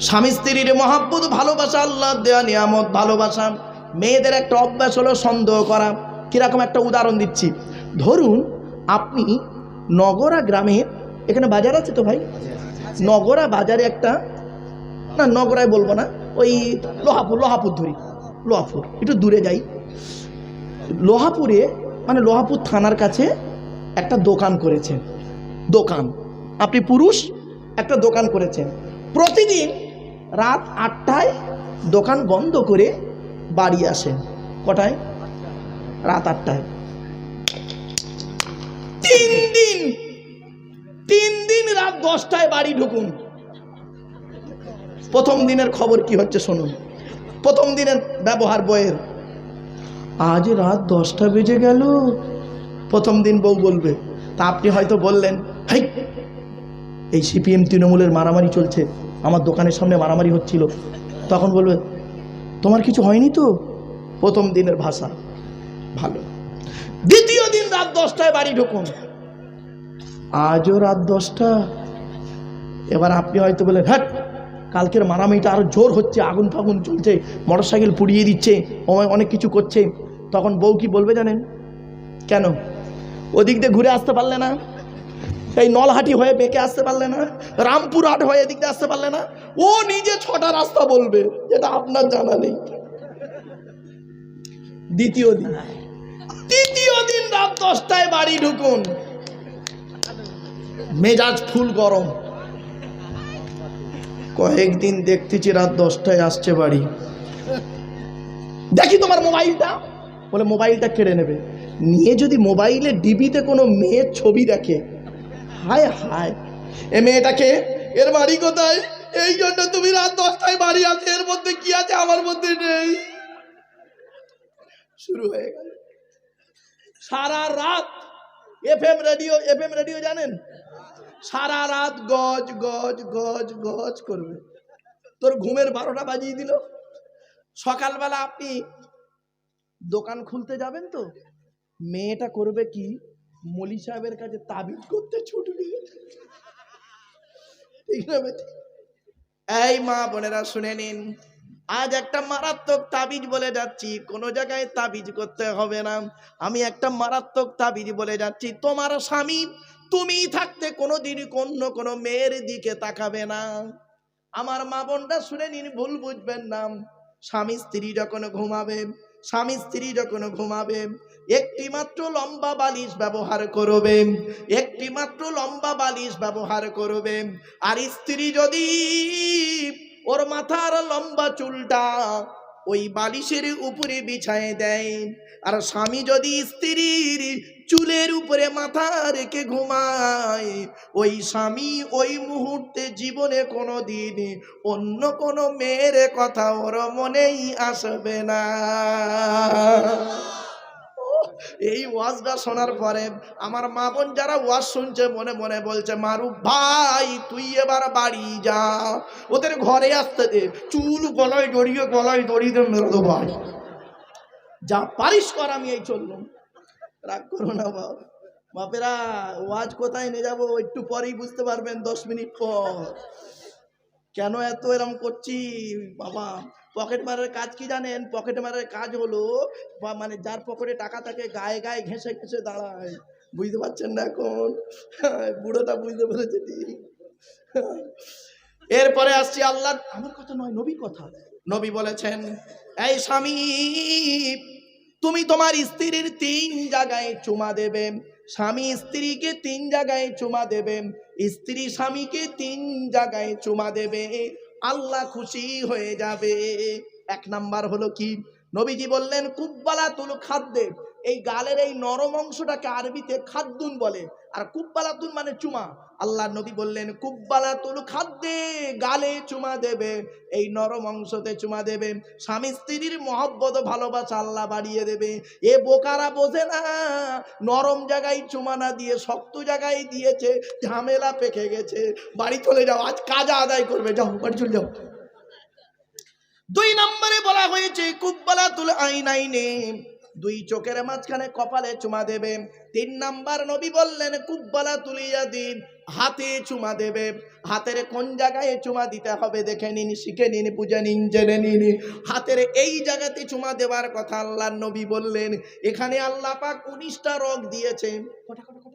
স্বামী স্ত্রীর মহাব্বত, ভালোবাসা আল্লাহ দেওয়া নিয়ামত, ভালোবাসা। মেয়েদের একটা অভ্যাস হলো সন্দেহ করা। কীরকম একটা উদাহরণ দিচ্ছি। ধরুন, আপনি নগরা গ্রামে, এখানে বাজার আছে তো ভাই? নগরা বাজারে একটা, না, নগরায় বলব না, ওই লোহাপুর লোহাপুর ধরি। লোহাপুর, একটু দূরে যাই। লোহাপুরে মানে লোহাপুর থানার কাছে একটা দোকান করেছেন দোকান। আপনি পুরুষ, একটা দোকান করেছেন প্রতিদিন রাত আটটায় দোকান বন্ধ করে বাড়ি আসেন। কটায়? রাত আটটায়। তিন দিন। তিন দিন রাত দশটায় বাড়ি ঢুকুন। প্রথম দিনের খবর কি হচ্ছে শুনুন। প্রথম দিনের ব্যবহার বইয়ের। আজ রাত দশটা বেজে গেল। প্রথম দিন বউ বলবে, তা আপনি হয়তো বললেন, হাই, এই সিপিএম তৃণমূলের মারামারি চলছে। আমার দোকানের সামনে মারামারি হচ্ছিল। তখন বলবে, তোমার কিছু হয়নি তো? প্রথম দিনের ভাষা। ভালো। দ্বিতীয় দিন রাত দশটায় বাড়ি ঢুকুন। আজও রাত দশটা। এবার আপনি হয়তো বলেন হ্যাঁ কালকের মারামারিটা আরও জোর হচ্ছে, আগুন ফাগুন চলছে মোটর সাইকেল পুড়িয়ে দিচ্ছে অনেক কিছু করছে। তখন বউ কি বলবে জানেন? কেন? ওদিক দিয়ে ঘুরে আসতে পারলে না? এই নলহাটি হয়ে বেঁকে আসতে পারলে না, রামপুরহাট হয়ে এদিকে আসতে পারলে না, ও নিজে ছটা রাস্তা বলবে যেটা আপনার জানা নেই। দ্বিতীয় দিন। তৃতীয় দিন রাত দশটায় বাড়ি ঢুকুন। মেজাজ ফুল গরম। কয়েকদিন দেখতেছি রাত দশটায় আসছে বাড়ি। দেখি তোমার মোবাইলটা। বলে মোবাইলটা কেড়ে নেবে। নিয়ে যদি মোবাইলে ডিবিতে কোনো মেয়ের ছবি দেখে হায় হায়। এ মেয়েটাকে, এর বাড়ি কোথায়? এই জন্য তুমি রাত দশটায় বাড়ি আছে, এর মধ্যে কি আছে আমার মধ্যে নেই। শুরু হয়ে গেল। সারা রাত এফএম রেডিও এফএম রেডিও জানেন? সারা রাত গজ গজ গজ গজ করবে। তোর ঘুমের বারোটা বাজিয়ে দিল। সকালবেলা আপনি দোকান খুলতে যাবেন তো? মেয়েটা করবে কি? মলি সাহেবের কাছে তাবিজ করতে ছুটবে এই মা বোনেরা, শুনে নিন। আজ একটা মারাত্মক তাবিজ বলে যাচ্ছি। কোনো জায়গায় তাবিজ করতে হবে না। আমি একটা মারাত্মক তাবিজ বলে যাচ্ছি। তোমার স্বামী তুমি থাকতে কোনোদিন অন্য কোনো মেয়ের দিকে তাকাবে না। আমার মা বোনটা শুনে নিন, ভুল বুঝবেন না। স্বামী স্ত্রী যখন ঘুমাবে স্বামী স্ত্রী যখন ঘুমাবে। একটি মাত্র লম্বা বালিশ ব্যবহার করবে। একটি মাত্র লম্বা বালিশ ব্যবহার করবে। আর স্ত্রী যদি ওর মাথার লম্বা চুলটা ওই বালিশের উপরে বিছায় দেয়। আর স্বামী যদি স্ত্রীর চুলের উপরে মাথা রেখে ঘুমায়, ওই স্বামী ওই মুহূর্তে জীবনে কোনো দিন অন্য কোনো মেয়ের কথা ওর মনেই আসবে না। এই ওয়াজটা শোনার পরে আমার মা বোন যারা ওয়াজ শুনছে, মনে মনে বলছে, মারুফ ভাই, তুই এবার বাড়ি যা। ওদের ঘরে আসতে দে। চুল গলায় জড়িয়ে গলায় জড়িয়ে মেরে ভাই যা পারিস কর আমি এই চললাম। রাগ করো না বাপ। বাপেরা, ওয়াজ কোথায় নিয়ে যাব? একটু পরেই বুঝতে পারবেন, দশ মিনিট পর। কেন এত এরম করছি? বাবা পকেট মারের কাজ কি জানেন? পকেট মারের কাজ হলো, বা মানে যার পকেটে টাকা থাকে, গায়ে গায়ে ঘেঁষে ঘেঁষে দাঁড়ায়। বুঝতে পারছেন না এখন? বুড়োটা বুঝতে পেরেছে ঠিক। এরপরে আসছি আল্লাহ আমার কথা নয় নবী কথা। নবী বলেছেন, এই স্বামী, তুমি তোমার স্ত্রীর তিন জায়গায় চুমা দেবে। স্বামী স্ত্রীকে তিন জায়গায় চুমা দেবে, স্ত্রী স্বামীকে তিন জায়গায় চুমা দেবে। আল্লাহ খুশি হয়ে যাবে। এক নাম্বার হলো কি? নবীজি বললেন কুব্বালা তুল খাদ্যে এই গালের এই নরম অংশটাকে আরবিতে খাদ্দুন বলে। আর কুব্বালাতুন মানে চুমা। আল্লাহ নবী বললেন, কুব্বালাতুল খাদ্যে গালে চুমা দেবে, এই নরম অংশতে চুমা দেবে। স্বামী স্ত্রীর মহব্বত, ভালোবাসা আল্লাহ বাড়িয়ে দেবে। এ বোকারা বোঝে না, নরম জায়গায় চুমা না দিয়ে, শক্ত জায়গায় দিয়েছে, ঝামেলা পেকে গেছে। বাড়ি চলে যাও, আজ কাজা আদায় করবে, যাও, বাড়ি চলে যাও। দুই নম্বরে বলা হয়েছে, কুব্বালাতুল আইনাইনে। দুই চোখের মাঝখানে কপালে চুমা দেবে। তিন নাম্বার নবী বললেন, কুব্বালা তুলিয়া দিন হাতে চুমা দেবে। হাতের কোন জায়গায় চুমা দিতে হবে দেখে নিন, শিখে নিন, বুঝে নিন, জেনে নিন। হাতের এই জায়গাতে চুমা দেওয়ার কথা আল্লাহ নবী বললেন। এখানে আল্লাহ পাক উনিশটা রোগ দিয়েছে। কটা কটা কটা?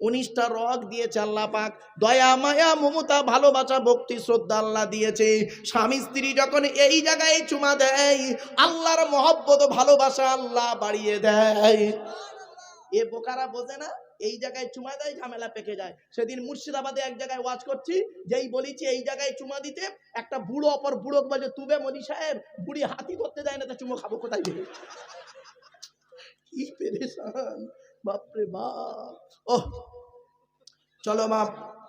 উনিশটা রগ দিয়েছে আল্লাহ পাক। দয়া, মায়া, মমতা, ভালোবাসা, ভক্তি, শ্রদ্ধা আল্লাহ দিয়েছে। স্বামী, স্ত্রী যখন এই জায়গায় চুমা দেয়, আল্লাহর মহব্বত, ভালোবাসা আল্লাহ বাড়িয়ে দেয়। এ বোকারা বোঝে না? এই জায়গায় চুমা দেয়, ঝামেলা পেকে যায়। সেদিন মুর্শিদাবাদে এক জায়গায় ওয়াজ করছি, যেই বলেছি এই জায়গায় চুমা দিতে, একটা বুড়ো অপর বুড়ো বলছে তুবে মনি সাহেব, বুড়ি হাতি করতে যায় না তা চুমো খাব কোথায় কি পেরেশান। বাপরে বাপ। ও চলো মা,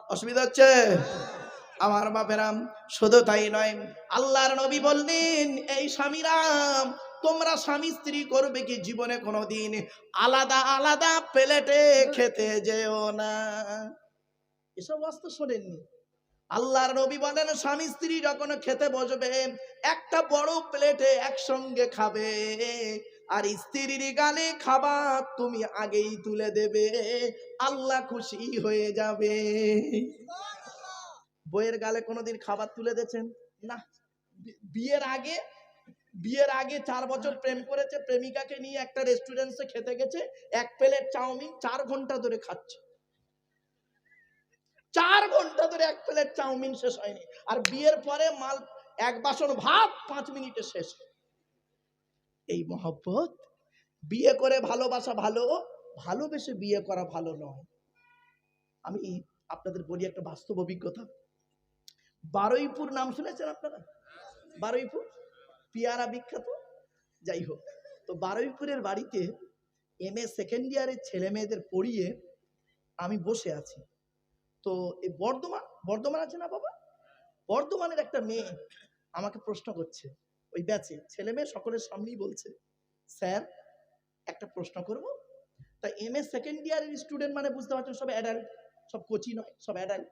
অসুবিধা হচ্ছে? আমার বাপেরাম শুধু তাই নয়, আল্লাহর নবী বললেন, এই স্বামীরাম তোমরা স্বামী স্ত্রী করবে কি জীবনে কোনোদিন? আলাদা আলাদা প্লেটে খেতে যেও না। এসব বাস্তব শোনেননি। আল্লাহর নবী বলেন, স্বামী স্ত্রী যখন খেতে বসবে, একটা বড় প্লেটে একসঙ্গে খাবে। আর স্ত্রীর গালে খাবার তুমি আগেই তুলে দেবে। আল্লাহ খুশি হয়ে যাবে। বইয়ের গালে কোনোদিন খাবার তুলে দিয়েছেন? না। বিয়ের আগে বিয়ের আগে চার বছর প্রেম করেছে, প্রেমিকাকে নিয়ে একটা রেস্টুরেন্টে খেতে গেছে, এক প্লেট চাউমিন চার ঘণ্টা ধরে খাচ্ছে। চার ঘণ্টা ধরে এক প্লেট চাউমিন শেষ হয়নি। আর বিয়ের পরে মাল, এক বাসন ভাত পাঁচ মিনিটে শেষ এই মহব্বত? বিয়ে করে ভালোবাসা ভালো, ভালোবেসে বিয়ে করা ভালো নয়। আমি আপনাদের বলি একটা বাস্তব অভিজ্ঞতা। বারুইপুর নাম শুনেছেন আপনারা? বারুইপুর? পিয়ারা বিখ্যাত? যাই হোক, তো বারুইপুরের বাড়িতে এম এ সেকেন্ড ইয়ারের ছেলে মেয়েদের পড়িয়ে আমি বসে আছি। তো এই বর্ধমান বর্ধমান আছে না বাবা? বর্ধমানের একটা মেয়ে আমাকে প্রশ্ন করছে ওই ব্যাচে ছেলে মেয়ে সকলের সামনেই বলছে, স্যার, একটা প্রশ্ন করব? তা এম এ সেকেন্ড ইয়ারের স্টুডেন্ট মানে বুঝতে পারছেন সব অ্যাডাল্ট সব কোচি নয়, সব অ্যাডাল্ট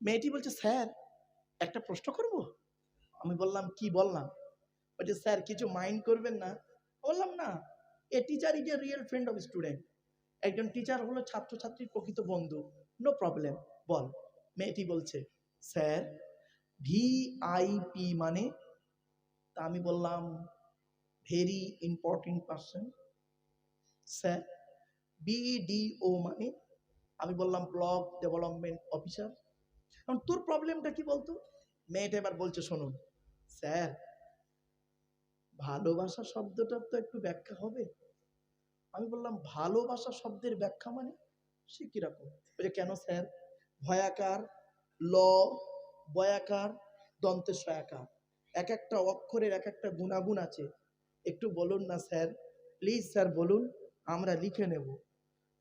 মেয়েটি বলছে, স্যার, একটা প্রশ্ন করব? আমি বললাম, কি বললাম? বলছে, স্যার, কিছু মাইন্ড করবেন না? বললাম, না, a teacher is a real friend of student একজন টিচার হলো ছাত্রছাত্রীর প্রকৃত বন্ধু। নো প্রবলেম বল। মেয়েটি বলছে, স্যার ভিআইপি মানে তা আমি বললাম very important person sir BDO মানে আমি বললাম ব্লক ডেভেলপমেন্ট অফিসার এখন তোর প্রবলেমটা কি বলতো? মেয়েটা এবার বলছে, শুনুন স্যার ভালোবাসা শব্দটার তো একটু ব্যাখ্যা হবে? আমি বললাম, ভালোবাসা শব্দের ব্যাখ্যা মানে? সে কীরকম? বলছে, কেন স্যার ভয়াকার, ল, বয়াকার, দন্তে সয়াকার। এক একটা অক্ষরের এক একটা গুণাগুণ আছে। একটু বলুন না স্যার প্লিজ স্যার বলুন, আমরা লিখে নেব।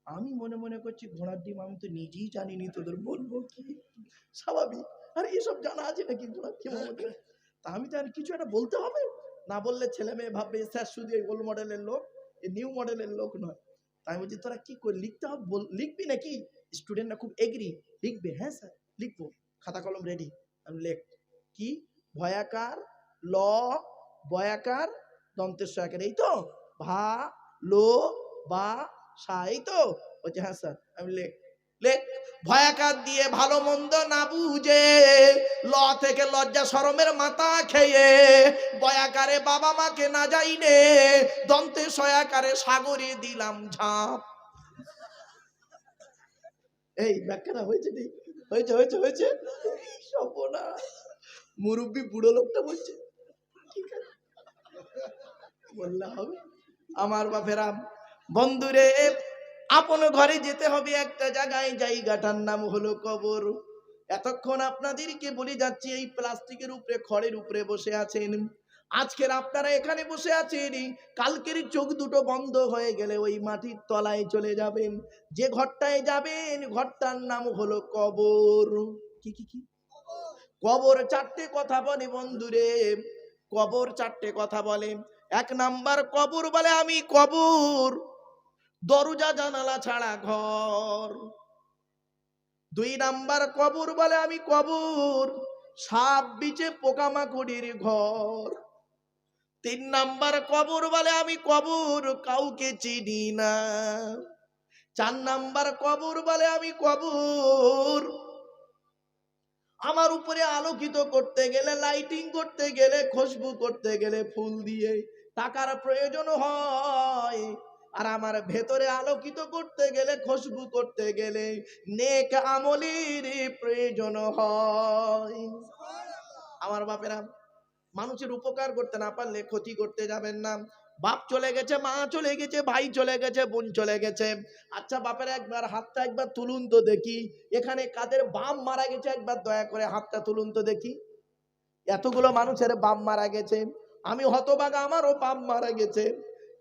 আমি মনে মনে করছি ঘোড়ার ডিম আমি তো নিজেই জানিনি তোদের, বলব কি? স্বাভাবিক। আরে এসব জানা আছে নাকি ঘোড়ার ডিম তা আমি জানি, কিছু একটা বলতে হবে? না বললে ছেলে মেয়ে ভাববে, স্যার শুধু এই ওল্ড মডেলের লোক, এই নিউ মডেলের লোক নয়। তাই বলছি, তোরা কি করে, লিখতে হবে? লিখবি নাকি? স্টুডেন্টরা খুব এগ্রি লিখবে হ্যাঁ স্যার, লিখব। খাতা, কলম রেডি আমি লেখ। কি? ভয়াকার, ল, বয়াকার, দন্তের সয়াকার, এই তো? ভা, লো, বা, সা, এই তো? বলছে হ্যাঁ স্যার, আমি লেখ লেখ। ভয়াকার দিয়ে ভালো মন্দ না বুঝে, ল থেকে লজ্জা শরমের মাথা খেয়ে, বয়াকারে বাবা মাকে না যাইনে, দন্তে সয়াকারে সাগরে দিলাম ঝাঁপ। এই ব্যাখ্যাটা হয়েছে হয়েছে হয়েছে হয়েছে? সপনা মুরব্বী বুড়ো লোকটা বলছে বললে হবে। আমার বাপেরা, বন্ধুরে, আপন ঘরে যেতে হবে একটা জায়গায়, জায়গাটার নাম হলো কবর। এতক্ষণ আপনাদেরকে বলে যাচ্ছি, এই প্লাস্টিকের উপরে, খড়ের উপরে বসে আছেন। আজকের আপনারা এখানে বসে আছেন, কালকের চোখ দুটো বন্ধ হয়ে গেলে ওই মাটির তলায় চলে যাবেন। যে ঘরটায় যাবেন, ঘরটার নাম হলো কবর। কি কি কি? কবর চারটে কথা বলে বন্ধুরে, কবর চারটে কথা বলে। এক নাম্বার কবর বলে, আমি কবর, দরজা জানালা ছাড়া ঘর। দুই নাম্বার কবর বলে, আমি কবর, সাপ বিচে পোকামাকড়ির ঘর। তিন নাম্বার কবর বলে, আমি কবর, কাউকে চিনি না। চার নাম্বার কবর বলে, আমি কবর আমার উপরে আলোকিত করতে গেলে লাইটিং করতে গেলে খুশবু করতে গেলে ফুল দিয়ে টাকার প্রয়োজন হয়। আর আমার ভেতরে আলোকিত করতে গেলে খুশবু করতে গেলে নেক আমলের প্রয়োজন হয়। আমার বাপেরা মানুষের উপকার করতে না পারলে ক্ষতি করতে যাবেন না। বাপ চলে গেছে, মা চলে গেছে, ভাই চলে গেছে, বোন চলে গেছে। আচ্ছা বাপের একবার হাতটা একবার তুলুন তো দেখি। এখানে কাদের বাম মারা গেছে একবার দয়া করে হাতটা তুলুন তো দেখি। এতগুলো মানুষের বাম মারা গেছে। আমি হতবাগা আমারও বাম মারা গেছে।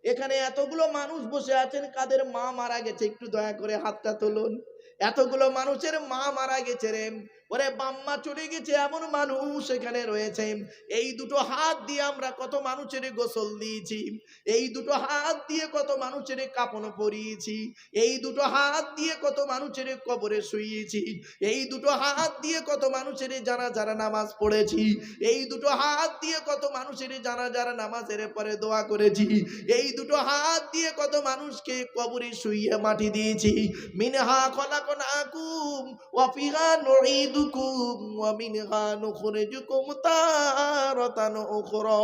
এখানে এতগুলো মানুষ বসে আছেন, কাদের মা মারা গেছে, একটু দয়া করে হাতটা তুলুন। এতগুলো মানুষের মা মারা গেছে রে। ওরে বাম্মা চলে গেছে এমন মানুষ এখানে রয়েছে। এই দুটো হাত দিয়ে আমরা কত মানুষের গোসল দিয়েছি। এই দুটো হাত দিয়ে কত মানুষের কাপন পরিয়েছি। এই দুটো হাত দিয়ে কত মানুষের কবরে শুইয়েছি। এই দুটো হাত দিয়ে কত মানুষের যারা যারা নামাজ পড়েছি। এই দুটো হাত দিয়ে কত মানুষের যারা যারা নামাজের পরে দোয়া করেছি। এই দুটো হাত দিয়ে কত মানুষকে কবরে শুইয়ে মাটি দিয়েছি। মিনহা খলাকনাকুম ফিহা নুঈদুকুম, ওয়া মিনহা নুখরিজুকুম তারাতান উখরা।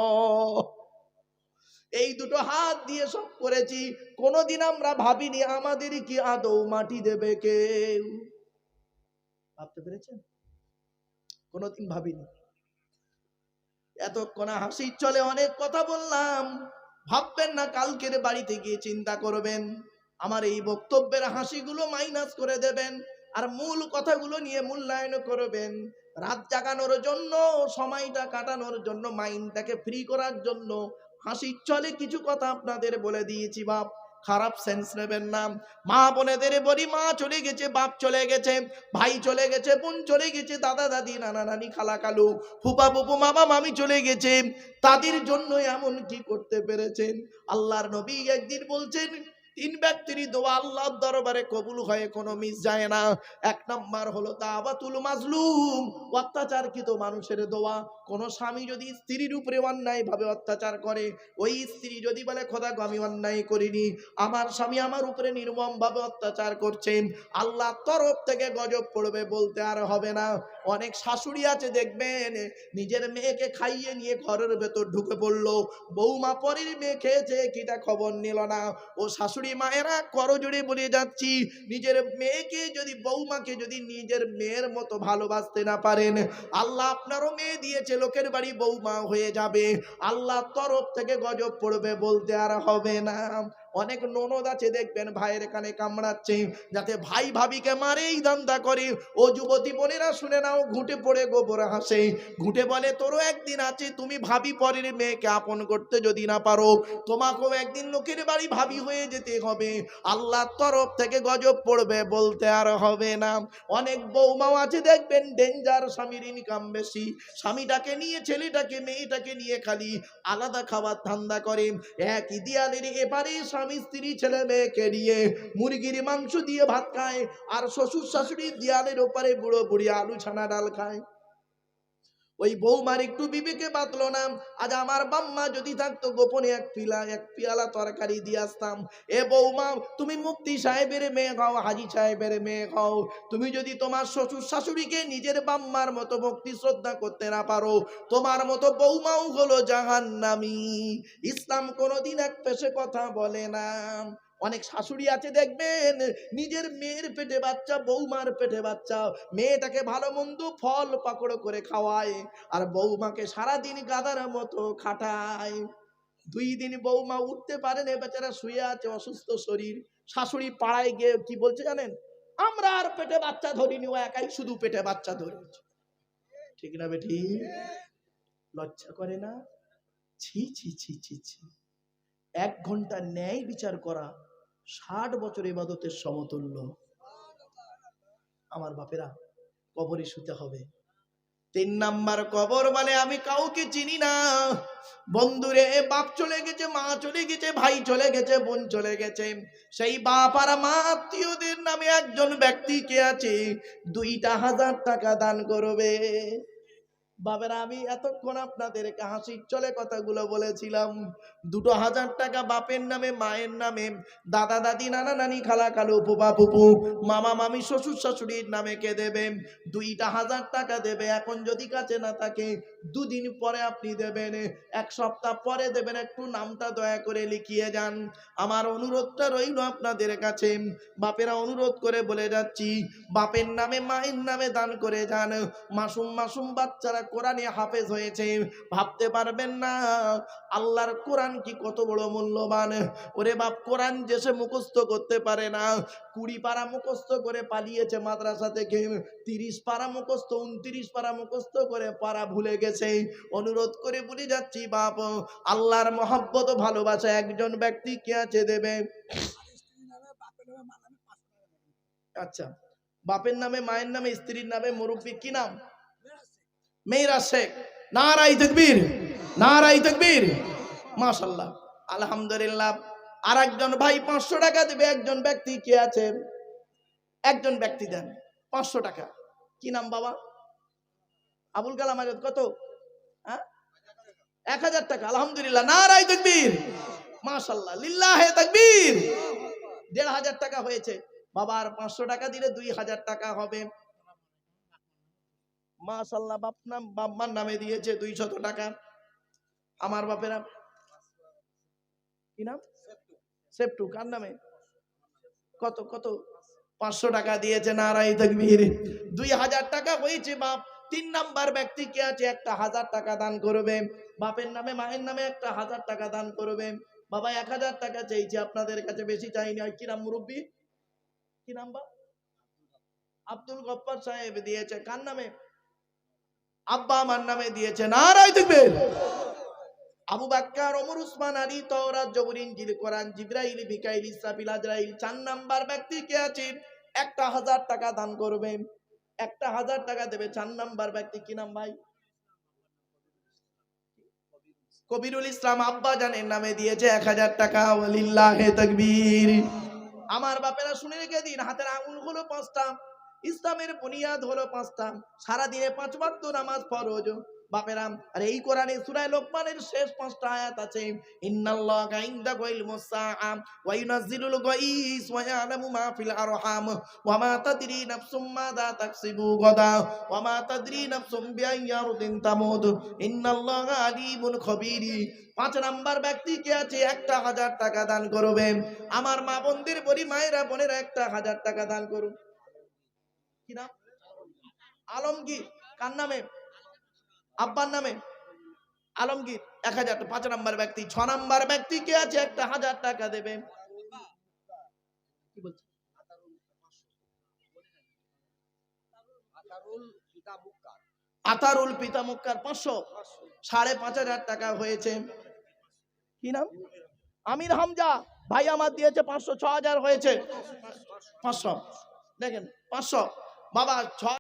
এই দুটো হাত দিয়ে সব করেছি, কোনোদিন আমরা ভাবিনি আমাদের কি আদৌ মাটি দেবে কেউ। ভাবতে পেরেছেন? কোনোদিন ভাবিনি। এতক্ষণ হাসি চলে অনেক কথা বললাম, ভাববেন না কালকের বাড়িতে গিয়ে চিন্তা করবেন। আমার এই বক্তব্যের হাসিগুলো মাইনাস করে দেবেন আর মূল কথাগুলো নিয়ে মূল্যায়ন করবেন। রাত জাগানোর জন্য, সময়টা কাটানোর জন্য, মাইন্ডটাকে ফ্রি করার জন্য হাসির চলে কিছু কথা আপনাদের বলে দিয়েছি, বাপ। খারাপ সেন্স নেবেন না। মা বোনেদের বলি, মা চলে গেছে, বাপ চলে গেছে, ভাই চলে গেছে, বোন চলে গেছে, দাদা, দাদি, নানা, নানি, খালা, কালু, ফুপা, ফুপু, মামা, মামি চলে গেছে। তাদের জন্য এমন কি করতে পেরেছেন? আল্লাহর নবী একদিন বলছেন তিন ব্যক্তির দোয়া আল্লাহর দরবারে কবুল হয়ে কোনো মিস যায় না। এক নাম্বার হলো দাওয়াতুল মাজলুম, অত্যাচারকৃত মানুষের দোয়া। কোন স্বামী যদি স্ত্রীর উপরে অন্যায় ভাবে অত্যাচার করে, ওই স্ত্রী যদি বলে, খোদা আমি অন্যায় করিনি। আমার স্বামী আমার উপরে নির্মম ভাবে অত্যাচার করছে আল্লাহ তরফ থেকে গজব পড়বে বলতে আর হবে না। অনেক শাশুড়ি আছে, দেখবেন, নিজের মেয়েকে খাইয়ে নিয়ে ঘরের ভেতর ঢুকে পড়ল। বৌমা পরের মেয়ে খেয়েছে, কিটা খবর নিল না। ও শাশুড়ি মায়েরা করজোড়ে বলে যাচ্ছি। নিজের মেয়েকে যদি বৌমাকে যদি নিজের মেয়ের মতো ভালোবাসতে না পারেন, আল্লাহ আপনারও মেয়ে দিয়েছে, লোকের বাড়ি বৌমা হয়ে যাবে। আল্লাহ তরফ থেকে গজব পড়বে বলতে আর হবে না। অনেক ননদ আছে, দেখবেন ভাইয়ের কানে কামড়াচ্ছে, যাতে ভাই ভাবিকে মারে এই দান্দা করে। ও যুবতী বোনেরা শুনে নাও, ঘুটে পড়ে গোবর হাসে। ঘুটে বলে, তোরও একদিন আছে, তুমি ভাবি পরের মেয়েকে আপন করতে যদি না পারো, তোমাকেও একদিন লোকের বাড়ি ভাবি হয়ে যেতে হবে। আল্লাহর তরফ থেকে গজব পড়বে বলতে আর হবে না। অনেক বৌমাও আছে, দেখবেন ডেঞ্জার স্বামীর ইনকাম বেশি। স্বামীটাকে নিয়ে, ছেলেটাকে, মেয়েটাকে নিয়ে খালি আলাদা খাবার ধান্দা করে। এক ইদিয়ালের স্বামী স্ত্রী ছেলে মেয়েকে নিয়ে মুরগির মাংস দিয়ে ভাত খায় আর শ্বশুর শাশুড়ি দিয়ালের ওপারে বুড়ো বুড়ি আলু ছানা ডাল খায়। ওই বৌমার একটু বিবেকে বাতলো না। আজ আমার বাম্মা যদি থাকতো গোপনে এক পিলা এক পিয়ালা তরকারি দিয়ে আসতাম। এ বৌমা, তুমি মুক্তি সাহেবের মেয়ে খাও, হাজি সাহেবের মেয়ে খাও। তুমি যদি তোমার শ্বশুর শাশুড়িকে নিজের বাম্মার মতো ভক্তি, শ্রদ্ধা করতে না পারো, তোমার মতো বৌমাও হলো জাহান্নামি। ইসলাম কোনোদিন এক পেশে কথা বলে না। অনেক শাশুড়ি আছে দেখবেন, নিজের মেয়ের পেটে বাচ্চা, বৌমার পেটে বাচ্চা, মেয়েটাকে ভালো মন্দ ফল পাকড় করে খাওয়ায় আর বৌমাকে সারাদিন গাদার মতো খাটায়। দুই দিন বৌমা উঠতে পারে না, বেচারা শুয়ে আছে, অসুস্থ শরীর। শাশুড়ি পাড়ায় গিয়ে কি বলছে জানেন? আমরা আর পেটে বাচ্চা ধরিনি, ও একাই শুধু পেটে বাচ্চা ধরেছে। ঠিক না বেটি? লজ্জা করে না? ছি ছি ছি ছি ছি। এক ঘণ্টা ন্যায় বিচার করা ষাট বছর ইবাদতের সমতুল্য। আমার বাপেরা, কবরে শুতে হবে। তিন নাম্বার কবর মানে আমি কাউকে চিনি না। বন্ধুরে, বাপ চলে গেছে, মা চলে গেছে, ভাই চলে গেছে, বোন চলে গেছে। সেই বাপ আর মা আত্মীয়দের নামে একজন ব্যক্তি কে আছে? দুইটা হাজার টাকা দান করবে। বাবেরা, আমি এতক্ষণ আপনাদেরকে হাসির চলে কথাগুলো বলেছিলাম। দুটো হাজার টাকা বাপের নামে, মায়ের নামে, দাদা, দাদি, নানা, নানি, খালা, কালু, ফুপা, ফুপু, মামা, মামি, শ্বশুর, শাশুড়ির নামে কে দেবে? দুইটা হাজার টাকা দেবে, এখন যদি কাছে না থাকে, দুদিন পরে আপনি দেবেন, এক সপ্তাহ পরে দেবেন, একটু নামটা দয়া করে লিখিয়ে যান। আমার অনুরোধটা রইল আপনাদের কাছে। বাপেরা, অনুরোধ করে বলে যাচ্ছি, বাপের নামে, মায়ের নামে দান করে যান। মাসুম মাসুম বাচ্চারা কোরআনে হাফেজ হয়েছে, ভাবতে পারবেন না। আল্লাহর কোরআন কি কত বড় মূল্যবান। ওরে বাপ, কোরআন যে সে মুখস্থ করতে পারে না। কুড়ি পারা মুখস্থ করে পালিয়েছে মাদ্রাসা থেকে, তিরিশ পারা মুখস্থ, উনত্রিশ পারা মুখস্থ করে পারা ভুলে গেছে। অনুরোধ করে বলে যাচ্ছি, বাপ, আল্লাহর মহব্বত ভালোবাসা একজন ব্যক্তি কে আছে দেবে? আচ্ছা বাপের নামে, মায়ের নামে, স্ত্রীর নামে মুরব্বী কি নাম? মেয়েরা শেখ। নারাই তকবীর নারাই তকবীর। মাশাল্লাহ আলহামদুলিল্লাহ। আর একজন ভাই পাঁচশো টাকা দেবে, একজন ব্যক্তি কে আছে? একজন ব্যক্তি দেন, পাঁচশো টাকা। কি নাম বাবা? আবুল কালাম আজাদ, কত? হ্যাঁ? এক হাজার টাকা, আলহামদুলিল্লাহ। নারাই তকবীর মাশাল্লাহ লিল্লাহে তকবীর। দেড় হাজার টাকা হয়েছে। বাবা, আর পাঁচশো টাকা দিলে দুই হাজার টাকা হবে। মাশাল্লাহ বাপ নাম বাম্মার নামে দিয়েছে দুই শত টাকা। আমার বাপেরা কি নাম? সেপ্টু। কার নামে? কত কত? পাঁচশো টাকা দিয়েছে নারাই তকবীর। দুই হাজার টাকা হয়েছে বাপ। তিন নাম্বার ব্যক্তি কে আছে? একটা হাজার টাকা দান করবে। বাপের নামে মায়ের নামে একটা হাজার টাকা দান করবে। বাবা এক হাজার টাকা চাইছে আপনাদের কাছে বেশি চাইনি আর কি নাম মুরব্বী? কি নাম বা আব্দুল গপ্পর সাহেব দিয়েছে। কার নামে? আব্বা আমার নামে দিয়েছে আবু বাক্কার উসমান, আলী, তওরাত কোরআন, জিব্রাইল আজরাইল, চার নাম্বার ব্যক্তি কে একটা হাজার টাকা দান করবে। একটা হাজার টাকা দেবে, চার নাম্বার ব্যক্তি কি নাম ভাই? কবিরুল ইসলাম আব্বা জানের নামে দিয়েছে এক হাজার টাকা তকবীর। আমার বাপেরা শুনে রেখে দিন, হাতের আঙুল হলো পাঁচটা। ইসলামের বুনিয়াদ হলো পাঁচটা। সারাদিনে পাঁচ ওয়াক্ত নামাজ ফরজ। বাপেরাম আর এই কোরআনে সূরা লোকমানের শেষ পাঁচটা আয়াত আছে পাঁচ নাম্বার ব্যক্তি কে আছে? একটা হাজার টাকা দান করবে। আমার মা বোনদের বলি, মায়েরা বোনেরা একটা হাজার টাকা দান করুন। কি নাম আলমগীর কার নামে? আব্বার নামে? আলমগীর এক হাজার পাঁচ নাম্বার ব্যক্তি। ছ নাম্বার ব্যক্তি কে আছে? একটা হাজার টাকা দেবে। কি বলছে? আতারুল পিতা মুক্কার পাঁচশো। সাড়ে পাঁচ হাজার টাকা হয়েছে। কি নাম? আমির হামজা। ভাই আমার দিয়েছে পাঁচশো ছ হাজার হয়েছে। পাঁচশো। দেখেন পাঁচশো। বাবা ছ